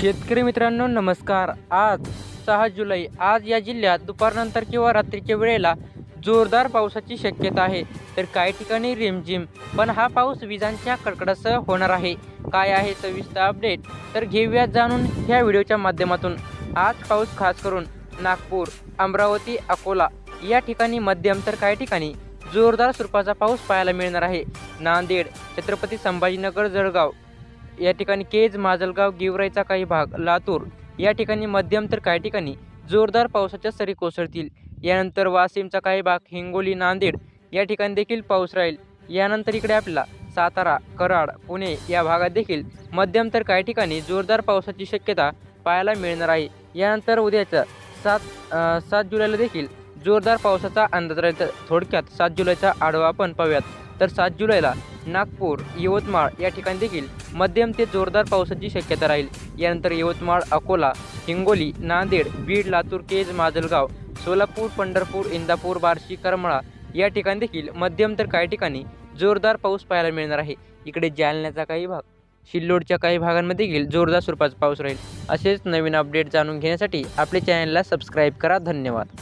शेतकरी मित्रांनो नमस्कार. आज सहा जुलै. आज या जिल्ह्यात दुपारनंतर किंवा रात्रीच्या वेळेला जोरदार पावसाची शक्यता आहे. तर काही ठिकाणी रिमझिम पण हा पाऊस विजांच्या कडकडासह होणार आहे. काय आहे सविस्तर अपडेट तर घेऊया जाणून ह्या व्हिडिओच्या माध्यमातून. आज पाऊस खास करून नागपूर अमरावती अकोला या ठिकाणी मध्यम तर काही ठिकाणी जोरदार स्वरूपाचा पाऊस पाहायला मिळणार आहे. नांदेड छत्रपती संभाजीनगर जळगाव या ठिकाणी केज माजलगाव गेवराईचा काही भाग लातूर या ठिकाणी मध्यम तर काही ठिकाणी जोरदार पावसाच्या सरी कोसळतील. यानंतर वाशिमचा काही भाग हिंगोली नांदेड या ठिकाणी देखील पाऊस राहील. यानंतर इकडे आपला सातारा कराड पुणे या भागात देखील मध्यम तर काही ठिकाणी जोरदार पावसाची शक्यता पाहायला मिळणार आहे. यानंतर उद्याच्या सात सात जुलैला देखील जोरदार पावसाचा अंदाज राहील. तर थोडक्यात सात जुलैचा आढावा आपण पाहूयात. तर सात जुलैला नागपूर यवतमाळ या ठिकाणी देखील मध्यम ते जोरदार पावसाची शक्यता राहील. यानंतर यवतमाळ अकोला हिंगोली नांदेड बीड लातूर केज माजलगाव सोलापूर पंढरपूर इंदापूर बार्शी करमळा या ठिकाणी देखील मध्यम तर काही ठिकाणी जोरदार पाऊस पाहायला मिळणार आहे. इकडे जालन्याचा काही भाग सिल्लोडच्या काही भागांमध्ये देखील जोरदार स्वरूपाचा पाऊस राहील. असेच नवीन अपडेट जाणून घेण्यासाठी आपल्या चॅनलला सबस्क्राईब करा. धन्यवाद.